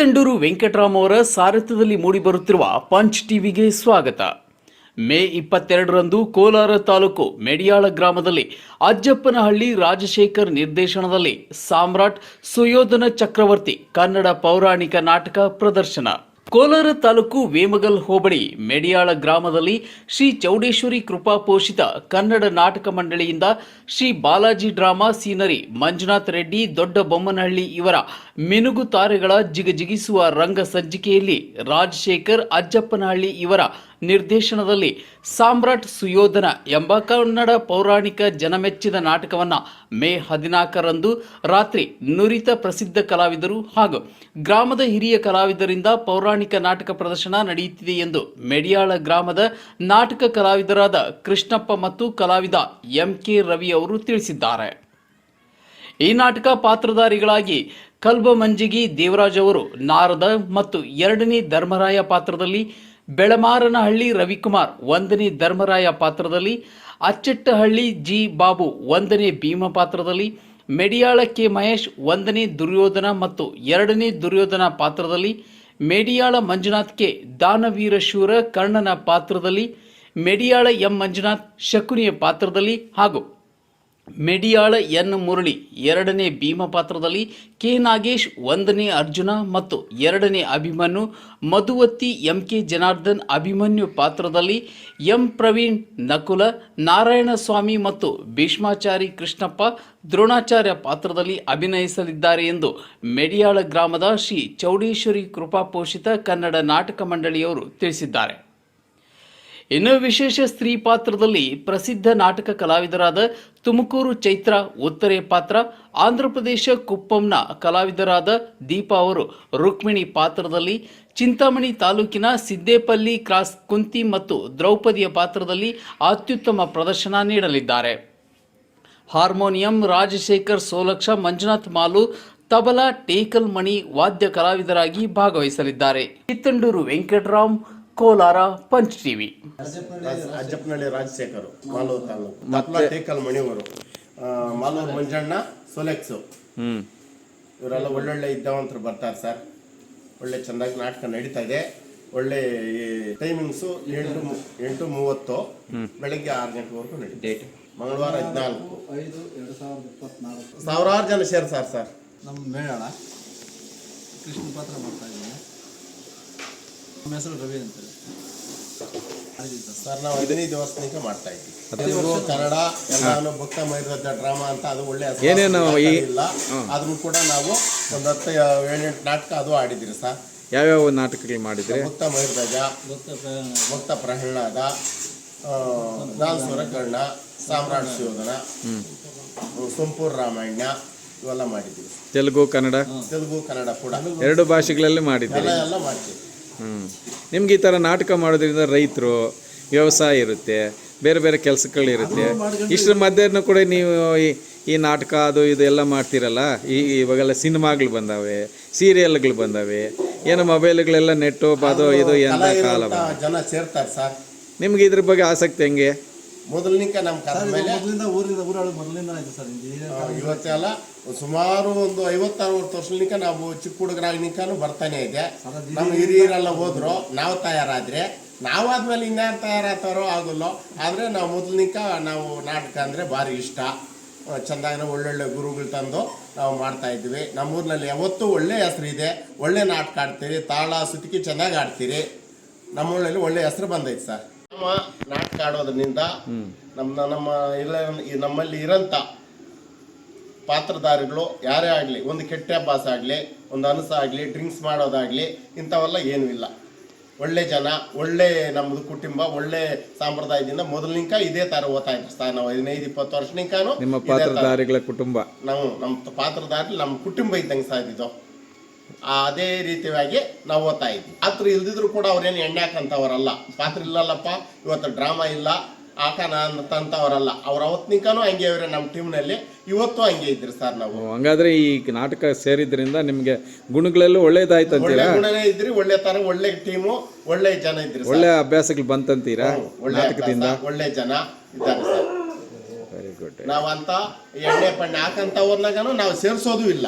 ಕಿತ್ತಂಡೂರು ವೆಂಕಟರಾಮ್ ಅವರ ಸಾರಥ್ಯದಲ್ಲಿ ಮೂಡಿಬರುತ್ತಿರುವ ಪಂಚ್ ಟಿವಿಗೆ ಸ್ವಾಗತ. ಮೇ ಇಪ್ಪತ್ತೆರಡರಂದು ಕೋಲಾರ ತಾಲೂಕು ಮೆಡಿಯಾಳ ಗ್ರಾಮದಲ್ಲಿ ಅಜ್ಜಪ್ಪನಹಳ್ಳಿ ರಾಜಶೇಖರ್ ನಿರ್ದೇಶನದಲ್ಲಿ ಸಾಮ್ರಾಟ್ ಸುಯೋಧನ ಚಕ್ರವರ್ತಿ ಕನ್ನಡ ಪೌರಾಣಿಕ ನಾಟಕ ಪ್ರದರ್ಶನ. ಕೋಲಾರ ತಾಲೂಕು ವೇಮಗಲ್ ಹೋಬಳಿ ಮೆಡಿಯಾಳ ಗ್ರಾಮದಲ್ಲಿ ಶ್ರೀ ಚೌಡೇಶ್ವರಿ ಕೃಪಾ ಪೋಷಿತ ಕನ್ನಡ ನಾಟಕ ಮಂಡಳಿಯಿಂದ ಶ್ರೀ ಬಾಲಾಜಿ ಡ್ರಾಮಾ ಸೀನರಿ ಮಂಜುನಾಥ್ ರೆಡ್ಡಿ ದೊಡ್ಡ ಬೊಮ್ಮನಹಳ್ಳಿ ಇವರ ಮಿನುಗು ತಾರೆಗಳ ಜಿಗಜಿಗಿಸುವ ರಂಗ ಸಜ್ಜಿಕೆಯಲ್ಲಿ ರಾಜಶೇಖರ್ ಅಜ್ಜಪ್ಪನಹಳ್ಳಿ ಇವರ ನಿರ್ದೇಶನದಲ್ಲಿ ಸಾಮ್ರಾಟ್ ಸುಯೋಧನ ಎಂಬ ಕನ್ನಡ ಪೌರಾಣಿಕ ಜನಮೆಚ್ಚಿದ ನಾಟಕವನ್ನು ಮೇ ಹದಿನಾಲ್ಕರಂದು ರಾತ್ರಿ ನುರಿತ ಪ್ರಸಿದ್ಧ ಕಲಾವಿದರು ಹಾಗೂ ಗ್ರಾಮದ ಹಿರಿಯ ಕಲಾವಿದರಿಂದ ಪೌರಾಣಿಕ ನಾಟಕ ಪ್ರದರ್ಶನ ನಡೆಯುತ್ತಿದೆ ಎಂದು ಮೆಡಿಯಾಳ ಗ್ರಾಮದ ನಾಟಕ ಕಲಾವಿದರಾದ ಕೃಷ್ಣಪ್ಪ ಮತ್ತು ಕಲಾವಿದ ಎಂ ಕೆ ರವಿ ಅವರು ತಿಳಿಸಿದ್ದಾರೆ. ಈ ನಾಟಕ ಪಾತ್ರಧಾರಿಗಳಾಗಿ ಕಲ್ಬಮಂಜಿಗಿ ದೇವರಾಜ್ ಅವರು ನಾರದ ಮತ್ತು ಎರಡನೇ ಧರ್ಮರಾಯ ಪಾತ್ರದಲ್ಲಿ ಬೆಳಮಾರನಹಳ್ಳಿ ರವಿಕುಮಾರ್ ಒಂದನೇ ಧರ್ಮರಾಯ ಪಾತ್ರದಲ್ಲಿ, ಅಚ್ಚಟ್ಟಹಳ್ಳಿ ಜಿ ಬಾಬು ಒಂದನೇ ಭೀಮ ಪಾತ್ರದಲ್ಲಿ ಮೆಡಿಯಾಳ ಕೆ ಮಹೇಶ್ ಒಂದನೇ ದುರ್ಯೋಧನ ಮತ್ತು ಎರಡನೇ ದುರ್ಯೋಧನ ಪಾತ್ರದಲ್ಲಿ, ಮೆಡಿಯಾಳ ಮಂಜುನಾಥ್ ಕೆ ದಾನವೀರ ಶೂರ ಕರ್ಣನ ಪಾತ್ರದಲ್ಲಿ, ಮೆಡಿಯಾಳ ಎಂ ಮಂಜುನಾಥ್ ಶಕುನಿಯ ಪಾತ್ರದಲ್ಲಿ ಹಾಗೂ ಮೆಡಿಯಾಳ ಎನ್ ಮುರಳಿ ಎರಡನೇ ಭೀಮ ಪಾತ್ರದಲ್ಲಿ ಕೆ ನಾಗೇಶ್ ಒಂದನೇ ಅರ್ಜುನ ಮತ್ತು ಎರಡನೇ ಅಭಿಮನ್ಯು ಮಧುವತ್ತಿ ಎಂ ಕೆ ಜನಾರ್ದನ್ ಅಭಿಮನ್ಯು ಪಾತ್ರದಲ್ಲಿ, ಎಂ ಪ್ರವೀಣ್ ನಕುಲ ನಾರಾಯಣ ಸ್ವಾಮಿ ಮತ್ತು ಭೀಷ್ಮಾಚಾರಿ ಕೃಷ್ಣಪ್ಪ ದ್ರೋಣಾಚಾರ್ಯ ಪಾತ್ರದಲ್ಲಿ ಅಭಿನಯಿಸಲಿದ್ದಾರೆ ಎಂದು ಮೆಡಿಯಾಳ ಗ್ರಾಮದ ಶ್ರೀ ಚೌಡೇಶ್ವರಿ ಕೃಪಾಪೋಷಿತ ಕನ್ನಡ ನಾಟಕ ಮಂಡಳಿಯವರು ತಿಳಿಸಿದ್ದಾರೆ. ಇನ್ನು ವಿಶೇಷ ಸ್ತ್ರೀ ಪಾತ್ರದಲ್ಲಿ ಪ್ರಸಿದ್ಧ ನಾಟಕ ಕಲಾವಿದರಾದ ತುಮಕೂರು ಚೈತ್ರ ಉತ್ತರೆ ಪಾತ್ರ ಆಂಧ್ರಪ್ರದೇಶ ಕುಪ್ಪಂನ ಕಲಾವಿದರಾದ ದೀಪಾ ಅವರು ರುಕ್ಮಿಣಿ ಪಾತ್ರದಲ್ಲಿ, ಚಿಂತಾಮಣಿ ತಾಲೂಕಿನ ಸಿದ್ದೇಪಲ್ಲಿ ಕ್ರಾಸ್ ಕುಂತಿ ಮತ್ತು ದ್ರೌಪದಿಯ ಪಾತ್ರದಲ್ಲಿ ಅತ್ಯುತ್ತಮ ಪ್ರದರ್ಶನ ನೀಡಲಿದ್ದಾರೆ. ಹಾರ್ಮೋನಿಯಂ, ರಾಜಶೇಖರ್, ಸೋಲಕ್ಷ, ಮಂಜುನಾಥ್ ಮಾಲು, ತಬಲಾ ಟೇಕಲ್ ಮಣಿ ವಾದ್ಯ ಕಲಾವಿದರಾಗಿ ಭಾಗವಹಿಸಲಿದ್ದಾರೆ. Kittandur Venkatram Kolar Punch TV. Ajjappanahalli Rajashekhar Malur taluk. ಮತ್ತೆ ಟೇಕಲ್ ಮಣಿಯವರು. ಆ, ಮಾಲೂರು ಮಂಜಣ್ಣ ಸೊಲೆಕ್ಸು. ಇವರೆಲ್ಲ ಒಳ್ಳೊಳ್ಳೆ ಇದ್ದಾವಂತರು ಬರ್ತಾರೆ ಸರ್. ಒಳ್ಳೆ ಚೆನ್ನಾಗಿ ನಾಟಕ ನಡೀತಾ ಇದೆ. ಒಳ್ಳೆ ಟೈಮಿಂಗ್ಸು ಎಂಟು ಎಂಟು ಮೂವತ್ತು ಬೆಳಗ್ಗೆ ಆರು ಗಂಟೆವರೆಗೂ ಡೇಟ್ ಮಂಗಳವಾರ ಹದಿನಾಲ್ಕು. ಐದು ಎರಡು ಸಾವಿರದ ಇಪ್ಪತ್ನಾಲ್ಕು. ಸಾವಿರಾರು ಜನ ಸೇರ್ಸಾರ್ ಸರ್. ನಮ್ಮ ಮೇಳ ಕೃಷ್ಣ ಪಾತ್ರ ಮಾಡ್ತಾ ಇದ್ದೀನಿ ನಮ್ಮ ಹೆಸರು ರವಿ ಅಂತೇಳಿ ಮಾಡಿದ್ದೀವಿ ಸರ್ ನಾವು ಹದಿನೈದು ವರ್ಷನಿಂದ ಮಾಡ್ತಾ ಇದ್ವಿ ತೆಲುಗು ಕನ್ನಡ ಎಲ್ಲಾನು ಭಕ್ತ ಮೈರದ್ದ ಡ್ರಾಮಾ ಅಂತ ಅದು ಒಳ್ಳೆ ಹೆಸರು. ಏನೇನು ಇಲ್ಲ. ಆದ್ರೂ ಕೂಡ ನಾವು ಒಂದು ಹತ್ತು ಏಳೆಂಟು ನಾಟಕ ಅದು ಆಡಿದಿರಿ ಸರ್. ಯಾವ್ಯಾವ ನಾಟಕಗಳು ಮಾಡಿದ್ರಿ? ಭಕ್ತ ಮೈರಧ್ವಜ ಭಕ್ತ ಪ್ರಹ್ಲಾದ ನಾಲ್ಸುರ ಕರ್ಣ ಸಾಮ್ರಾಟ್ ಶಿವಧನ ಸೊಂಪೂರ್ ರಾಮಾಯಣ ಇವೆಲ್ಲ ಮಾಡಿದ್ದೀವಿ ತೆಲುಗು ಕನ್ನಡ? ತೆಲುಗು ಕನ್ನಡ ಕೂಡ. ಎರಡು ಭಾಷೆಗಳಲ್ಲಿ ಮಾಡಿದ್ದೀವಿ ಎಲ್ಲ ಮಾಡ್ತೀವಿ ಹ್ಞೂ ನಿಮ್ಗೆ ಈ ಥರ ನಾಟಕ ಮಾಡೋದ್ರಿಂದ ರೈತರು ವ್ಯವಸಾಯ ಇರುತ್ತೆ ಬೇರೆ ಬೇರೆ ಕೆಲಸಗಳಿರುತ್ತೆ ಇಷ್ಟರ ಮಧ್ಯೆನೂ ಕೂಡ ನೀವು ಈ ಈ ನಾಟಕ ಅದು ಇದು ಎಲ್ಲ ಮಾಡ್ತೀರಲ್ಲ? ಈ ಇವಾಗೆಲ್ಲ ಸಿನಿಮಾಗಳು ಬಂದಾವೆ ಸೀರಿಯಲ್ಗಳು ಬಂದಾವೆ. ಏನೋ ಮೊಬೈಲ್ಗಳೆಲ್ಲ ನೆಟ್ಟು ಅದು ಇದು ಎಂತ ಕಾಲ ಜನ ಸೇರ್ತಾರೆ ಸರ್. ನಿಮ್ಗೆ ಇದ್ರ ಬಗ್ಗೆ ಆಸಕ್ತಿ ಹೆಂಗೆ? ಮೊದಲಿನಿಂದ ನಮ್ಮ ಕದ ಮೇಲೆ ಮೊದಲಿಂದ ಊರಿಂದ ಊರೊಳಗೆ ಮೊದಲಿಂದ ಆಯ್ತು ಸರ್ ಸುಮಾರು ಒಂದು ಐವತ್ತಾರು ವರ್ಷಲಿಂಕ ನಾವು ಚಿಕ್ಕ ಹುಡುಗರಾಗಿನಿಕಾನು ಬರ್ತಾನೆ ಇದೆ. ನಮ್ಮ ಹಿರಿಯರೆಲ್ಲ ಹೋದ್ರು ನಾವು ತಯಾರಾದ್ರೆ. ನಾವಾದ್ಮೇಲೆ ಇನ್ಯಾರು ತಯಾರಾಗ್ತಾರೋ ಆಗಲ್ಲ. ಆದ್ರೆ ನಾವು ಮೊದಲನಿಕ ನಾವು ನಾಟಕ ಅಂದ್ರೆ ಭಾರಿ ಇಷ್ಟ. ಚೆಂದಾಗಿ ಒಳ್ಳೊಳ್ಳೆ ಗುರುಗಳು ತಂದು ನಾವು ಮಾಡ್ತಾ ಇದ್ವಿ. ನಮ್ಮೂರಿನಲ್ಲಿ ಯಾವತ್ತೂ ಒಳ್ಳೆ ಹೆಸರು ಇದೆ. ಒಳ್ಳೆ ನಾಟಕ ಆಡ್ತೀರಿ ತಾಳ ಸುತ್ತಿಗೆ ಚೆನ್ನಾಗಿ ಆಡ್ತೀರಿ. ನಮ್ಮೂರಲ್ಲಿ ಒಳ್ಳೆ ಹೆಸರು ಬಂದೈತೆ ಸರ್. ನಮ್ಮ ನಾಟಕ ಆಡೋದ್ರಿಂದ ನಮ್ಮ ನಮ್ಮ ಇಲ್ಲ ನಮ್ಮಲ್ಲಿ ಇರೋಂಥ ಪಾತ್ರಧಾರಿಗಳು ಯಾರೇ ಆಗಲಿ ಒಂದು ಕೆಟ್ಟ ಅಭ್ಯಾಸ ಆಗಲಿ ಒಂದು ಅನಸ ಆಗಲಿ ಡ್ರಿಂಕ್ಸ್ ಮಾಡೋದಾಗಲಿ ಇಂಥವೆಲ್ಲ ಏನೂ ಇಲ್ಲ. ಒಳ್ಳೆ ಜನ ಒಳ್ಳೆ ನಮ್ಮದು ಕುಟುಂಬ ಒಳ್ಳೆ ಸಂಪ್ರದಾಯದಿಂದ ಮೊದಲಿನಿಂಕ ಇದೇ ತರ ಓದ್ತಾ ಇದ್ದ ಸ್ಥಾನ ನಾವು ಹದಿನೈದು ಇಪ್ಪತ್ತು ವರ್ಷನಿಂಕಾನು ನಿಮ್ಮ ಪಾತ್ರಧಾರಿಗಳ ಕುಟುಂಬ. ನಾವು ನಮ್ಮ ಪಾತ್ರಧಾರಿ ನಮ್ಮ ಕುಟುಂಬ ಇದ್ದಂಗೆ ಸಾಧಿದ್ದು ಅದೇ ರೀತಿಯಾಗಿ ನಾವು ಓದ್ತಾ ಇದ್ವಿ. ಪಾತ್ರ ಇಲ್ದಿದ್ರು ಕೂಡ ಅವ್ರೇನು ಎಣ್ಣೆ ಹಾಕಂತವರಲ್ಲ ಪಾತ್ರ ಇಲ್ಲಲ್ಲಪ್ಪ ಇವತ್ತು ಡ್ರಾಮಾ ಇಲ್ಲ ಆಕನ ಅಂತಂತವರಲ್ಲ. ಅವ್ರ ಅವತ್ತಿನಿಕನೂ ಹಂಗೆ ಇವ್ರೆ ನಮ್ಮ ಟೀಮ್ನಲ್ಲಿ. ಇವತ್ತು ಹಂಗೆ ಇದ್ರಿ ಸರ್ ನಾವು. ಹಂಗಾದ್ರೆ ಈ ನಾಟಕ ಸೇರಿದ್ರಿಂದ ನಿಮಗೆ ಗುಣಗಳೆಲ್ಲ ಒಳ್ಳೇದಾಯ್ತು ಒಳ್ಳೆ ಅಂತೀರಾ ಗುಣನೇ ಇದ್ರಿ ಒಳ್ಳೆ ತರ ಒಳ್ಳೆ ಟೀಮು ಒಳ್ಳೆ ಜನ ಇದ್ರಿ ಒಳ್ಳೆ ಅಭ್ಯಾಸಗಳು ಬಂತಂತೀರಾ ಹ್ಮ್, ಒಳ್ಳೆ ನಾಟಕದಿಂದ? ಅಭ್ಯಾಸ, ಒಳ್ಳೆ ಜನ ಇದ್ದಾರೆ ಸರ್. ವೆರಿ ಗುಡ್ ನಾವಂತ ಎಣ್ಣೆ ಪಣ್ಣೆ ಹಾಕಂತವ್ರನ್ನಾಗನು ನಾವು ಸೇರ್ಸೋದು ಇಲ್ಲ.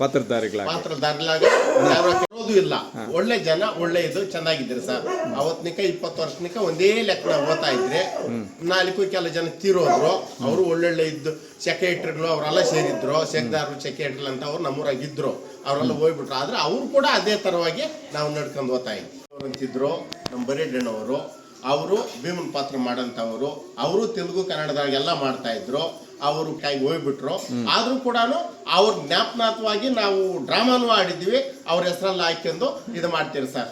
ಪಾತ್ರಧಾರಿಗಳಾಗಿ. ಯಾರು ಇರೋದು ಇಲ್ಲ. ಒಳ್ಳೆ ಜನ ಒಳ್ಳೆ ಇದು ಚೆನ್ನಾಗಿದ್ದೀರಿ ಸರ್. ಅವತ್ನಿಕ ಇಪ್ಪತ್ತು ವರ್ಷನಿಕ ಒಂದೇ ಲೆಕ್ಕ ಓದ್ತಾ ಇದ್ರೆ ನಾಲ್ಕು ಕೆಲ ಜನ ತೀರೋದ್ರು. ಅವರು ಒಳ್ಳೊಳ್ಳೆ ಇದ್ದು ಸೆಕ್ರೆಟರಿಗಳು ಅವರೆಲ್ಲ ಸೇರಿದ್ರು. ಸೆಕ್ದಾರರು ಸೆಕ್ರೆಟರಿ ಅಂತ ಅವ್ರು ನಮ್ಮೂರಾಗ ಇದ್ರು ಅವರೆಲ್ಲ ಹೋಗ್ಬಿಟ್ರು. ಆದ್ರೆ ಅವ್ರು ಕೂಡ ಅದೇ ತರವಾಗಿ ನಾವು ನಡ್ಕೊಂಡು ಓದ್ತಾ ಇದ್ವಿ. ಅವ್ರು ಅಂತಿದ್ರು ನಮ್ಮ ಬರೇಡಣ್ಣವರು ಅವರು ಭೀಮನ್ ಪಾತ್ರ ಮಾಡಂತವರು. ಅವರು ತೆಲುಗು ಕನ್ನಡದಾಗೆಲ್ಲ ಮಾಡ್ತಾ ಇದ್ರು. ಅವರು ಕೈಗೆ ಹೋಗ್ಬಿಟ್ರು. ಆದ್ರೂ ಕೂಡ ಅವ್ರ ಜ್ಞಾಪನಾರ್ಥವಾಗಿ ನಾವು ಡ್ರಾಮಾನು ಆಡಿದ್ವಿ ಅವ್ರ ಹೆಸರಲ್ಲಿ ಹಾಕೊಂಡು ಇದು ಮಾಡ್ತೀರಿ ಸರ್.